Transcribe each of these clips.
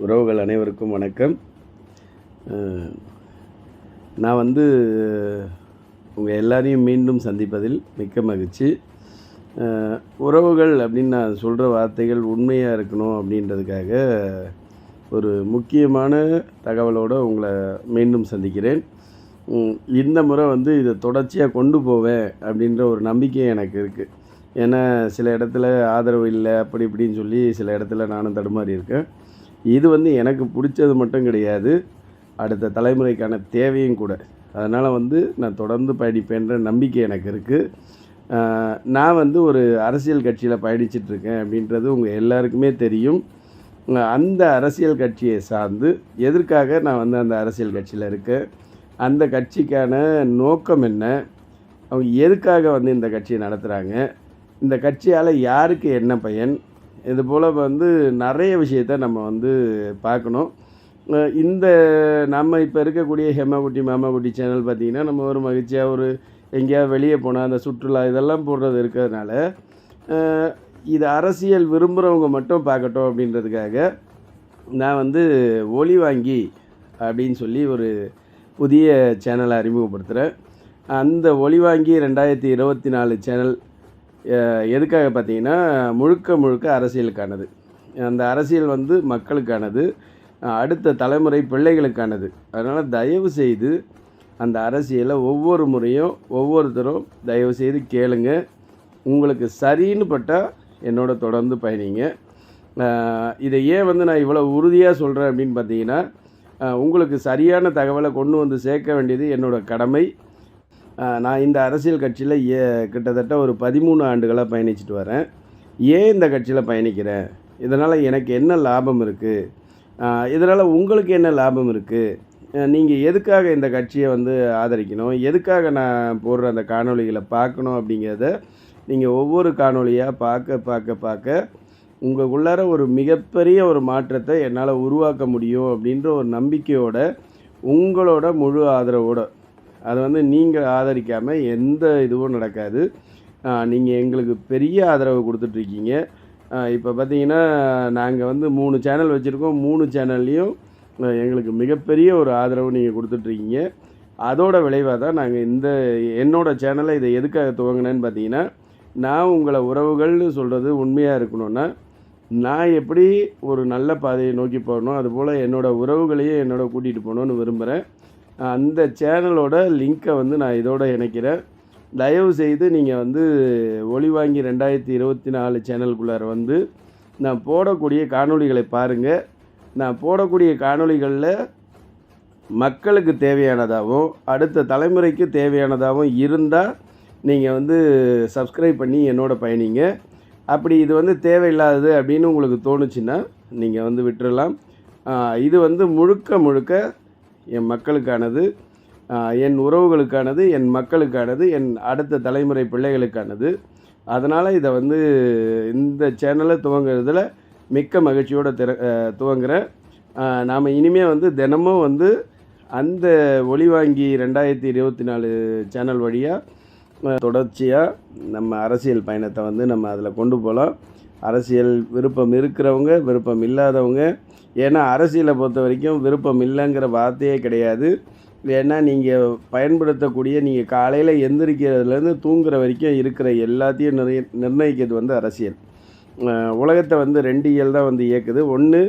உறவுகள் அனைவருக்கும் வணக்கம். நான் வந்து உங்கள் எல்லாரையும் மீண்டும் சந்திப்பதில் மிக்க மகிழ்ச்சி. உறவுகள் அப்படின்னு நான் சொல்கிற வார்த்தைகள் உண்மையாக இருக்கணும் அப்படின்றதுக்காக ஒரு முக்கியமான தகவலோடு உங்களை மீண்டும் சந்திக்கிறேன். இந்த முறை வந்து இதை தொடர்ச்சியாக கொண்டு போவேன் அப்படின்ற ஒரு நம்பிக்கை எனக்கு இருக்குது ஏன்னா சில இடத்துல ஆதரவு இல்லை அப்படி இப்படின்னு சொல்லி சில இடத்துல நானும் தடுமாறி இருக்கேன். இது வந்து எனக்கு பிடிச்சது மட்டும் கிடையாது. அடுத்த தலைமுறைக்கான தேவையும் கூட. அதனால் வந்து நான் தொடர்ந்து பயணிப்பேன்ற நம்பிக்கை எனக்கு இருக்குது நான் வந்து ஒரு அரசியல் கட்சியில் பயணிச்சிட்ருக்கேன் அப்படின்றது உங்கள் எல்லாருக்குமே தெரியும். அந்த அரசியல் கட்சியை சார்ந்து எதற்காக நான் வந்து அந்த அரசியல் கட்சியில் இருக்கேன்? அந்த கட்சிக்கான நோக்கம் என்ன? அவங்க எதுக்காக வந்து இந்த கட்சியை நடத்துகிறாங்க இந்த கட்சியால் யாருக்கு என்ன பயன்? இது போல் வந்து நிறைய விஷயத்த நம்ம வந்து பார்க்கணும். இந்த நம்ம இப்போ இருக்கக்கூடிய ஹெமகுட்டி மாமாகுட்டி சேனல் பார்த்திங்கன்னா நம்ம ஒரு மகிழ்ச்சியாக ஒரு எங்கேயாவது வெளியே போனால் அந்த சுற்றுலா இதெல்லாம் போடுறது இருக்கிறதுனால இது அரசியல் விரும்புகிறவங்க மட்டும் பார்க்கட்டும் அப்படின்றதுக்காக நான் வந்து ஒளி வாங்கி அப்படின்னு சொல்லி ஒரு புதிய சேனலை அறிமுகப்படுத்துகிறேன் அந்த ஒளி வாங்கி ரெண்டாயிரத்தி இருபத்தி நாலு சேனல் எதுக்காக பார்த்தீங்கன்னா முழுக்க முழுக்க அரசியலுக்கானது. அந்த அரசியல் வந்து மக்களுக்கானது அடுத்த தலைமுறை பிள்ளைகளுக்கானது. அதனால் தயவு செய்து அந்த அரசியலை ஒவ்வொரு முறையும் ஒவ்வொருத்தரும் தயவு செய்து கேளுங்க. உங்களுக்கு சரின்னு பட்டால் என்னோட தொடர்ந்து பயணிங்க. இதை ஏன் வந்து நான் இவ்வளோ உறுதியாக சொல்கிறேன் அப்படின்னு பார்த்தீங்கன்னா உங்களுக்கு சரியான தகவலை கொண்டு வந்து சேர்க்க வேண்டியது என்னோடய கடமை. நான் இந்த அரசியல் கட்சியில் ஏ கிட்டத்தட்ட ஒரு பதிமூணு ஆண்டுகளாக பயணிச்சுட்டு வரேன். ஏன் இந்த கட்சியில் பயணிக்கிறேன்? இதனால் எனக்கு என்ன லாபம் இருக்குது இதனால் உங்களுக்கு என்ன லாபம் இருக்குது நீங்கள் எதுக்காக இந்த கட்சியை வந்து ஆதரிக்கணும்? எதுக்காக நான் போடுற அந்த காணொளிகளை பார்க்கணும் அப்படிங்கிறத நீங்கள் ஒவ்வொரு காணொளியாக பார்க்க பார்க்க பார்க்க உங்களுக்குள்ளார ஒரு மிகப்பெரிய ஒரு மாற்றத்தை என்னால் உருவாக்க முடியும் அப்படின்ற ஒரு நம்பிக்கையோட உங்களோட முழு ஆதரவோட அதை வந்து நீங்கள் ஆதரிக்காமல் எந்த இதுவும் நடக்காது. நீங்கள் எங்களுக்கு பெரிய ஆதரவு கொடுத்துட்ருக்கீங்க. இப்போ பார்த்தீங்கன்னா நாங்கள் வந்து மூணு சேனல் வச்சுருக்கோம். மூணு சேனல்லையும் எங்களுக்கு மிகப்பெரிய ஒரு ஆதரவு நீங்கள் கொடுத்துட்ருக்கீங்க. அதோட விளைவாக தான் நாங்கள் இந்த என்னோடய சேனலை இதை எதுக்காக துவங்கினேன்னு பார்த்தீங்கன்னா நான் உங்களை உறவுகள்னு சொல்கிறது உண்மையாக இருக்கணும்னா நான் எப்படி ஒரு நல்ல பாதையை நோக்கி போகணும் அதுபோல் என்னோடய உறவுகளையும் என்னோட கூட்டிகிட்டு போகணுன்னு விரும்புகிறேன் அந்த சேனலோட லிங்க்கை வந்து நான் இதோட இணைக்கிறேன். தயவு செய்து நீங்கள் வந்து ஒளி வாங்கி ரெண்டாயிரத்தி இருபத்தி நாலு சேனலுக்குள்ளார வந்து நான் போடக்கூடிய காணொளிகளை பாருங்கள் நான் போடக்கூடிய காணொளிகளில் மக்களுக்கு தேவையானதாகவும் அடுத்த தலைமுறைக்கு தேவையானதாகவும் இருந்தால் நீங்கள் வந்து சப்ஸ்கிரைப் பண்ணி என்னோட பயணிங்க. அப்படி இது வந்து தேவையில்லாதது அப்படின்னு உங்களுக்கு தோணுச்சுன்னா நீங்கள் வந்து விட்டுறலாம். இது வந்து முழுக்க முழுக்க என் மக்களுக்கானது என் உறவுகளுக்கானது என் மக்களுக்கானது என் அடுத்த தலைமுறை பிள்ளைகளுக்கானது. அதனால் இதை வந்து இந்த சேனலை துவங்குறதுல மிக்க மகிழ்ச்சியோடு திற துவங்குகிறேன் துவங்குறேன். நாம் இனிமேல் வந்து தினமும் வந்து அந்த ஒளி வாங்கி ரெண்டாயிரத்தி இருபத்தி நாலு சேனல் வழியாக தொடர்ச்சியாக நம்ம அரசியல் பயணத்தை வந்து நம்ம அதில் கொண்டு போகலாம். அரசியல் விருப்பம் இருக்கிறவங்க விருப்பம் இல்லாதவங்க ஏன்னா அரசியலை பொறுத்த வரைக்கும் விருப்பம் இல்லைங்கிற வார்த்தையே கிடையாது. ஏன்னா நீங்கள் பயன்படுத்தக்கூடிய நீங்கள் காலையில் எந்திரிக்கிறதுலேருந்து தூங்குற வரைக்கும் இருக்கிற எல்லாத்தையும் நிர்ணய நிர்ணயிக்கிறது வந்து அரசியல். உலகத்தை வந்து ரெண்டு இயல் தான் வந்து இயக்குது. ஒன்று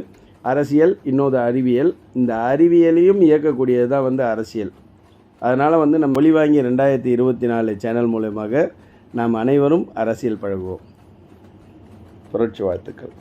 அரசியல் இன்னொரு அறிவியல். இந்த அறிவியலையும் இயக்கக்கூடியது தான் வந்து அரசியல். அதனால் வந்து நம்ம மொழி வாங்கி ரெண்டாயிரத்தி இருபத்தி நாலு சேனல் மூலயமாக நாம் அனைவரும் அரசியல் பழகுவோம். புரட்சி வாழ்த்துக்கள்.